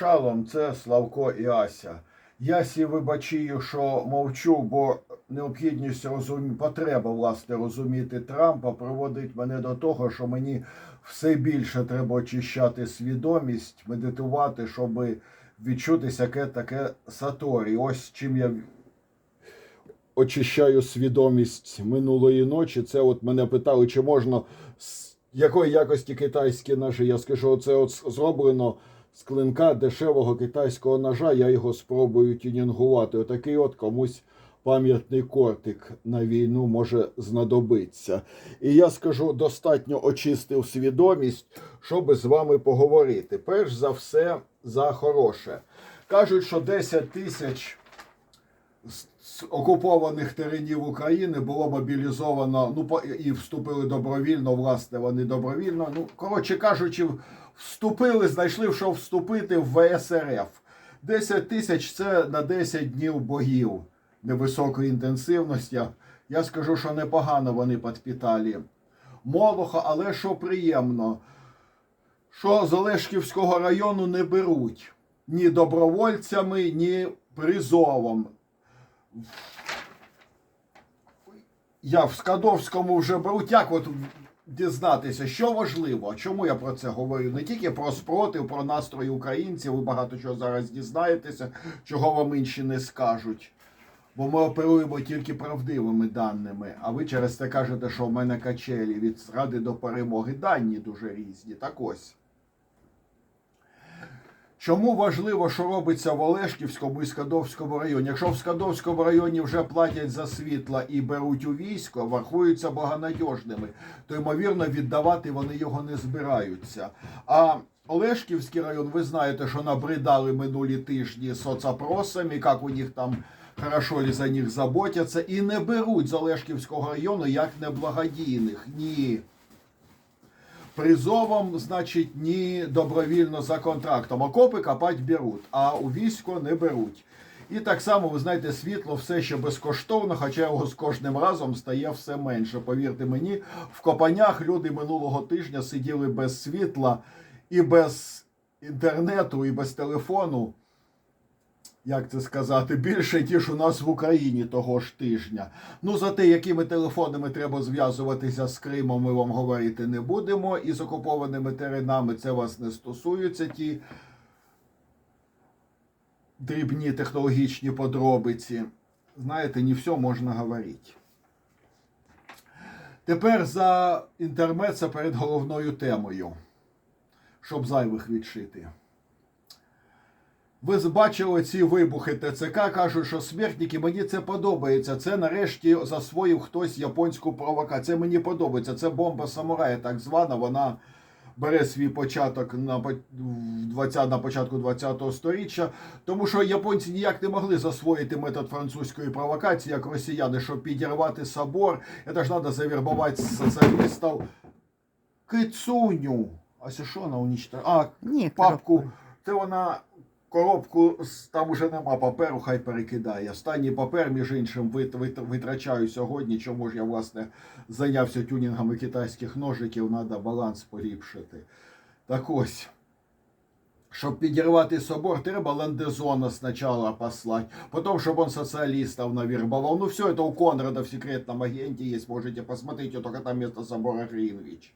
Шалом, це Славко і Ася. Я сі вибачаю, що мовчу, бо необхідність розумі... потреба власне розуміти Трампа приводить мене до того, що мені все більше треба очищати свідомість, медитувати, щоб відчутися яке таке саторі. Ось чим я очищаю свідомість минулої ночі. Це от мене питали, чи можна з якої якості китайські ножі. Я скажу, це от зроблено з клинка дешевого китайського ножа. Я його спробую тюнінгувати. Отакий от комусь пам'ятний кортик на війну може знадобитися. І я скажу, достатньо очистив свідомість, щоб з вами поговорити. Перш за все, за хороше. Кажуть, що 10 тисяч з окупованих теренів України було мобілізовано, ну і вступили добровільно. Власне, вони добровільно. Ну, коротше кажучи, вступили, знайшли, що вступити в ВСРФ. 10 тисяч це на 10 днів боїв невисокої інтенсивності. Я скажу, що непогано вони підпіталі Молоха, але що приємно, що з Олешківського району не беруть ні добровольцями, ні призовом. Я в Скадовському вже беруть. Як от дізнатися, що важливо? Чому я про це говорю? Не тільки про спротив, про настрої українців. Ви багато чого зараз дізнаєтеся, чого вам інші не скажуть. Бо ми оперуємо тільки правдивими даними. А ви через це кажете, що в мене качелі від зради до перемоги дані дуже різні. Так ось. Чому важливо, що робиться в Олешківському і Скадовському районі? Якщо в Скадовському районі вже платять за світло і беруть у військо, врахуються благонадіжними, то ймовірно віддавати вони його не збираються. А Олешківський район, ви знаєте, що набридали минулі тижні соцопросами, як у них там хорошо ли за них заботяться, і не беруть з Олешківського району як неблагодійних. Ні призовом, значить, ні добровільно за контрактом. Окопи копать беруть, а у військо не беруть. І так само, ви знаєте, світло все ще безкоштовно, хоча його з кожним разом стає все менше. Повірте мені, в копанях люди минулого тижня сиділи без світла і без інтернету, і без телефону. Як це сказати, більше ніж у нас в Україні того ж тижня. Ну за те, якими телефонами треба зв'язуватися з Кримом, ми вам говорити не будемо. І з окупованими теренами це вас не стосується. Ті дрібні технологічні подробиці. Знаєте, не все можна говорити. Тепер за інтермеца перед головною темою, щоб зайвих відшити. Ви бачили ці вибухи ТЦК, кажуть, що смертники, мені це подобається. Це нарешті засвоїв хтось японську провокацію. Це мені подобається. Це бомба самурая, так звана. Вона бере свій початок на 20, на початку 20-го сторіччя. Тому що японці ніяк не могли засвоїти метод французької провокації, як росіяни, щоб підірвати собор. Це ж треба завербувати соціалістів. Кицуню. А що вона унічтожила? А, Ні, папку. Це вона коробку, там уже нема паперу, хай перекидає. Останній папер, між іншим, вит, вит, витрачаю сьогодні. Чому ж я, власне, зайнявся тюнінгами китайських ножиків, треба баланс поліпшити. Так ось. Щоб підірвати собор, треба Ландезона спочатку послати, потім, щоб он социалистов навербовал. Ну, все это у Конрада в секретном агенте есть, можете посмотреть, только там вместо собора Гринвич.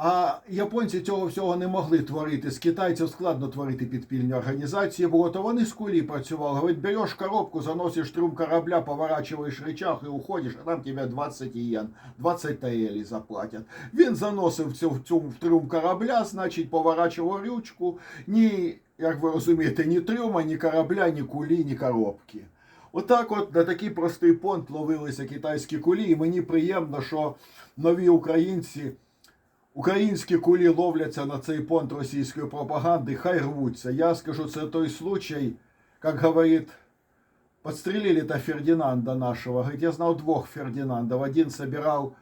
А японці цього всього не могли творити. З китайців складно творити підпільні організації було, то вони з кулі працювали. Говорить, береш коробку, заносиш трюм корабля, поворачуєш рычаг і уходиш, а там тебе 20 єн, 20 таелі заплатять. Він заносив цю, цю в трюм корабля, значить, поворачував рючку. Ні, як ви розумієте, ні трюма, ні корабля, ні кулі, ні коробки. Отак от на такий простий понт ловилися китайські кулі, і мені приємно, що нові українці. Українські кулі ловляться на цей понт російської пропаганди, хай рвуться. Я скажу, це той случай, как говорит, подстрелили-то Фердинанда нашего. Говорит, я знал двух Фердинандов. Один собирал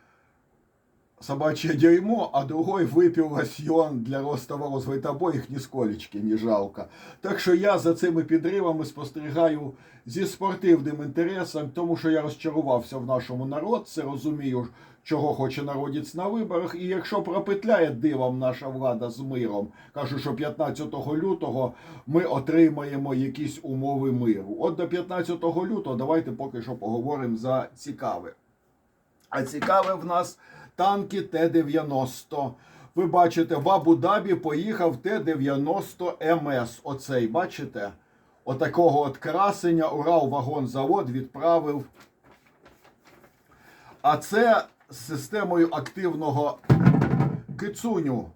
собачье дерьмо, а другой выпил лосьон для роста волос. Говорит, обоїх нисколечки не жалко. Так що я за цими підривами спостерігаю зі спортивним інтересом, тому що я розчарувався в нашому народці, розумію, чого хоче народець на виборах. І якщо пропетляє дивом наша влада з миром, каже, що 15 лютого ми отримаємо якісь умови миру. От до 15 лютого давайте поки що поговоримо за цікаве. А цікаве в нас танки Т-90. Ви бачите, в Абу-Дабі поїхав Т-90 МС. Оцей, бачите? Отакого от красення Урал-вагонзавод відправив. А це з системою активного кицуню.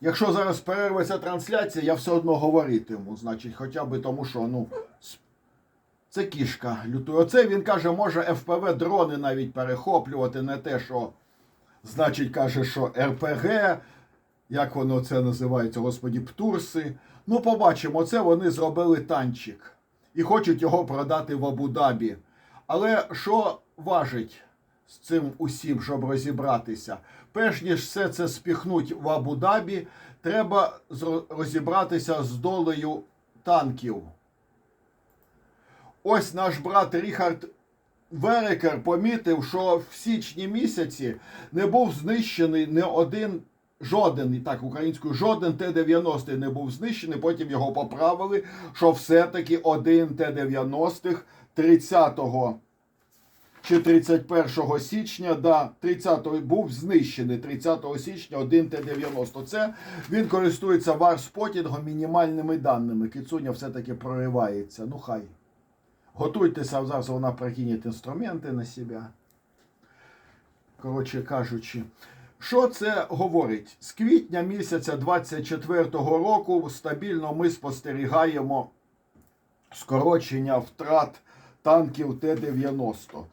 Якщо зараз перерветься трансляція, я все одно говоритиму. Значить, хоча б тому, що ну. Це кішка лютує. Оце він каже, може FPV дрони навіть перехоплювати, не те, що. Значить, каже, що РПГ, як воно це називається, господі, птурси. Ну, побачимо, це вони зробили танчик і хочуть його продати в Абу-Дабі. Але що важить з цим усім, щоб розібратися? Перш ніж все це спіхнуть в Абу-Дабі, треба розібратися з долею танків. Ось наш брат Ріхард Верекер помітив, що в січні місяці не був знищений не один. Жоден, і так українською, жоден Т-90 не був знищений. Потім його поправили, що все-таки один Т-90 30 чи 31 січня, да, 30 був знищений 30 січня один Т-90. Це він користується варспотінгом мінімальними даними. Кицуня все-таки проривається. Ну хай. Готуйтеся, зараз вона прикине інструменти на себе. Коротше кажучи, що це говорить? З квітня місяця 24-го року стабільно ми спостерігаємо скорочення втрат танків Т-90.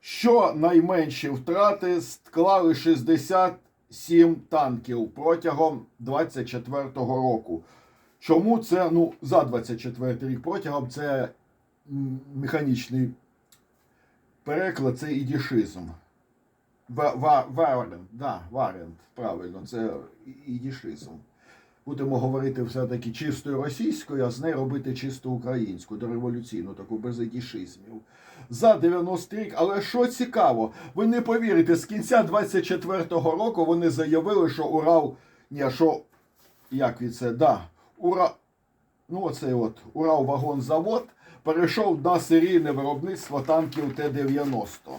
Що найменші втрати склали 67 танків протягом 24-го року. Чому це ну, за 24 рік протягом це механічний переклад, це ідішизм. Ва- ва- Варіант, да, варіант, правильно, це ідішизм. Будемо говорити все-таки чистою російською, а з нею робити чисто українську, дореволюційну, таку без ідішизмів. За 90 рік, але що цікаво, ви не повірите, з кінця 24-го року вони заявили, що Урал, ні, що, як від це, да, Ура, ну оцей от Урал-вагонзавод перейшов на серійне виробництво танків Т-90.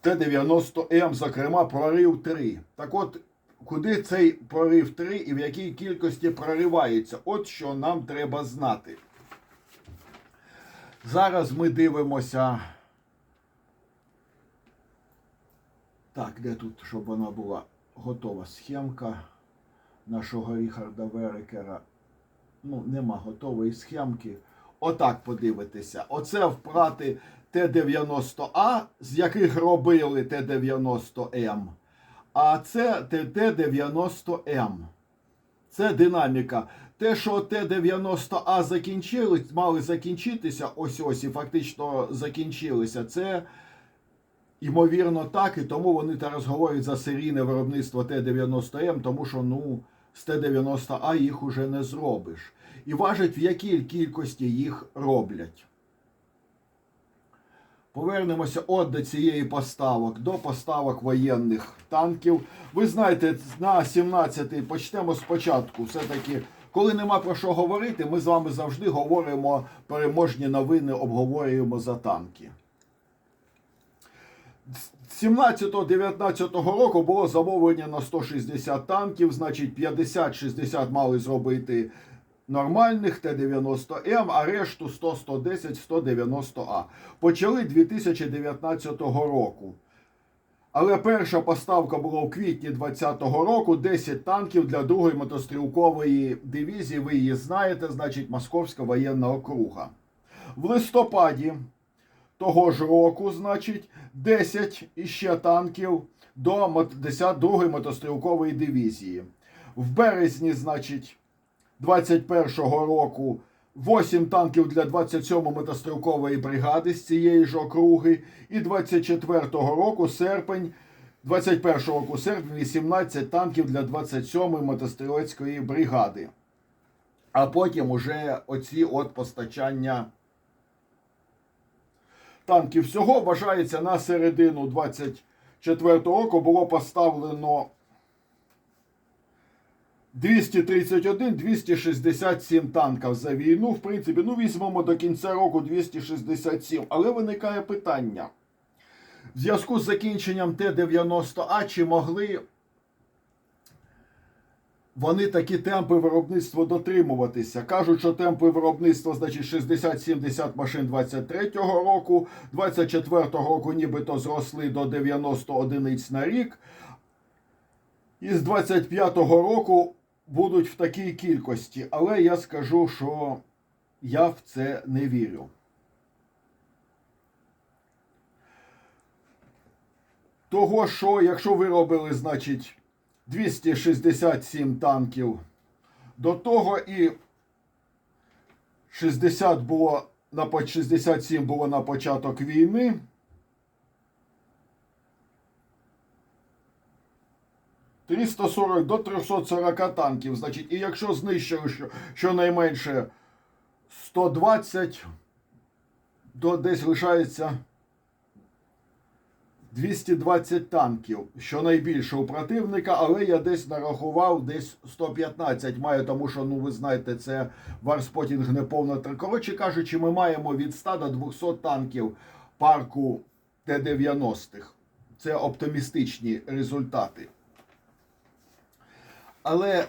Т-90М, зокрема, прорив 3. Так от, куди цей прорив 3 і в якій кількості проривається? От що нам треба знати. Зараз ми дивимося. Так, де тут, щоб вона була готова схемка нашого Ріхарда Верекера. Ну, нема готової схемки. Отак подивитися. Оце впрати Т-90А, з яких робили Т-90М. А це ТТ-90М. Це динаміка. Те, що Т-90А закінчили, мали закінчитися ось ось і фактично закінчилися, це ймовірно так, і тому вони зараз говорять за серійне виробництво Т-90М, тому що ну, з Т-90А їх уже не зробиш. І важить, в якій кількості їх роблять. Повернемося от до цієї поставок, до поставок воєнних танків. Ви знаєте, на 17-й почнемо спочатку. Все-таки, коли нема про що говорити, ми з вами завжди говоримо переможні новини, обговорюємо за танки. 17-19 року було замовлення на 160 танків, значить 50-60 мали зробити нормальних Т-90М, а решту 100-110, 190А. Почали 2019 року. Але перша поставка була у квітні 2020 року. 10 танків для другої мотострілкової дивізії. Ви її знаєте, значить Московська воєнна округа. В листопаді того ж року, значить, 10 іще танків до мот- 52-ї мотострілкової дивізії. В березні, значить, 21-го року 8 танків для 27-ї мотострілкової бригади з цієї ж округи. І 24-го року серпень, 21-го року серпень 18 танків для 27-ї мотострілецької бригади. А потім уже оці от постачання танків всього вважається на середину 24 року було поставлено 231-267 танків за війну. В принципі, ну візьмемо до кінця року 267. Але виникає питання. В зв'язку з закінченням Т-90А чи могли вони такі темпи виробництва дотримуватися. Кажуть, що темпи виробництва, значить, 60-70 машин 23-го року, 24-го року нібито зросли до 90 одиниць на рік. І з 25-го року будуть в такій кількості. Але я скажу, що я в це не вірю. Того, що якщо виробили, значить, 267 танків до того і 60 було на 67 було на початок війни. «340 до 340 танків. Значить, і якщо знищили щонайменше 120, то десь лишається 220 танків, що найбільше у противника, але я десь нарахував десь 115 має, тому що, ну ви знаєте, це варспотінг не повна. Коротше кажучи, ми маємо від 100 до 200 танків парку Т-90-х. Це оптимістичні результати. Але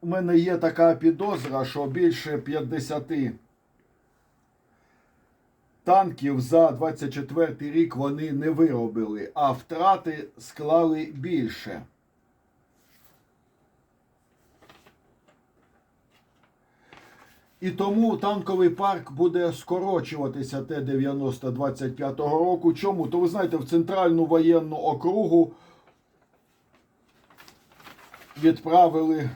у мене є така підозра, що більше 50 танків за 24 рік вони не виробили, а втрати склали більше. І тому танковий парк буде скорочуватися Т-90 25-го року. Чому? То ви знаєте, в центральну воєнну округу відправили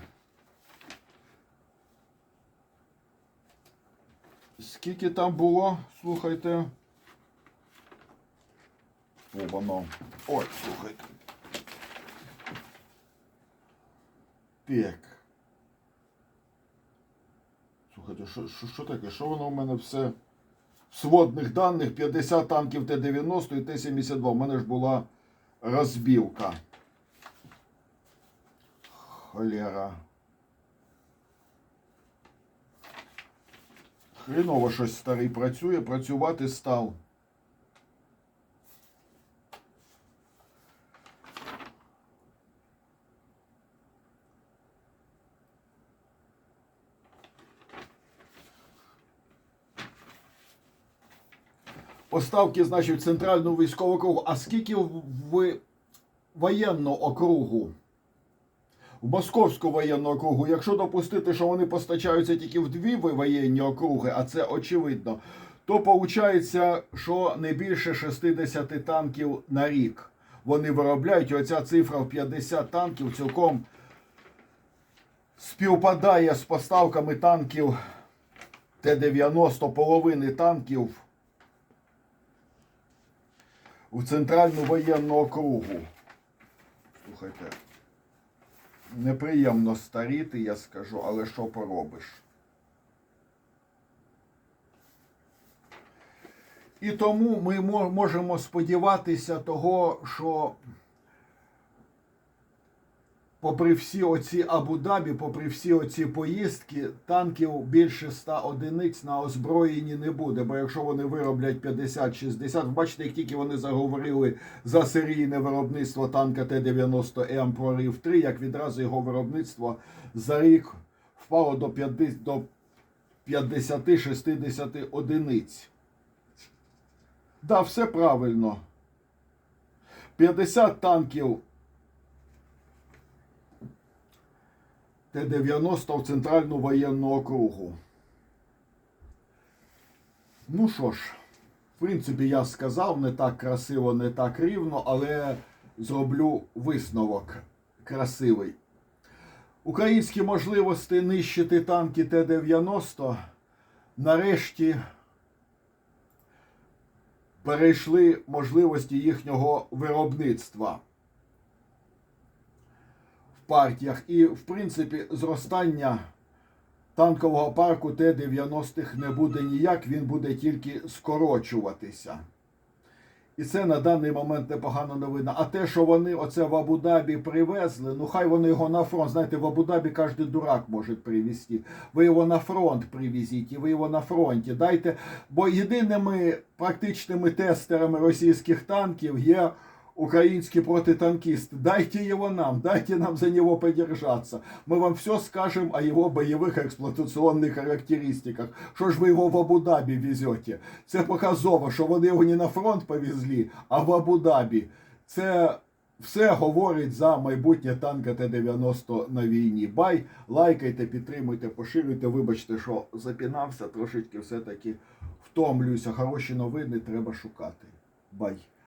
Скільки там було? Слухайте. О, воно. Ой, слухайте. Так. Слухайте, що, що, що таке? Що воно в мене все? Сводних даних 50 танків Т-90 і Т-72. У мене ж була розбівка. Холера. Хреново щось старий працює, працювати став. Поставки, значить, в центральну військову округу. А скільки в воєнну округу? В Московську воєнну округу, якщо допустити, що вони постачаються тільки в дві воєнні округи, а це очевидно, то виходить, що не більше 60 танків на рік вони виробляють. І оця цифра в 50 танків цілком співпадає з поставками танків Т-90, половини танків у центральну воєнну округу. Слухайте. Неприємно старіти, я скажу, але що поробиш? І тому ми можемо сподіватися того, що попри всі оці Абу-Дабі, попри всі оці поїздки, танків більше 100 одиниць на озброєнні не буде. Бо якщо вони вироблять 50-60, бачите, як тільки вони заговорили за серійне виробництво танка Т-90М прорив 3, як відразу його виробництво за рік впало до 50 до 50-60 одиниць. Да, все правильно. 50 танків Т-90 в центральну воєнну округу. Ну що ж, в принципі, я сказав, не так красиво, не так рівно, але зроблю висновок красивий. Українські можливості нищити танки Т-90 нарешті перейшли можливості їхнього виробництва партіях. І, в принципі, зростання танкового парку Т-90-х не буде ніяк, він буде тільки скорочуватися. І це на даний момент непогана новина. А те, що вони оце в Абу-Дабі привезли, ну хай вони його на фронт. Знаєте, в Абу-Дабі кожен дурак може привезти. Ви його на фронт привезіть, і ви його на фронті. Дайте. Бо єдиними практичними тестерами російських танків є українські протитанкісти. Дайте його нам, дайте нам за нього подержаться. Ми вам все скажемо о його бойових експлуатаційних характеристиках. Що ж ви його в Абу-Дабі везете? Це показово, що вони його не на фронт повезли, а в Абу-Дабі. Це все говорить за майбутнє танка Т-90 на війні. Бай, лайкайте, підтримуйте, поширюйте. Вибачте, що запінався, трошечки все-таки втомлююся. Хороші новини треба шукати. Бай.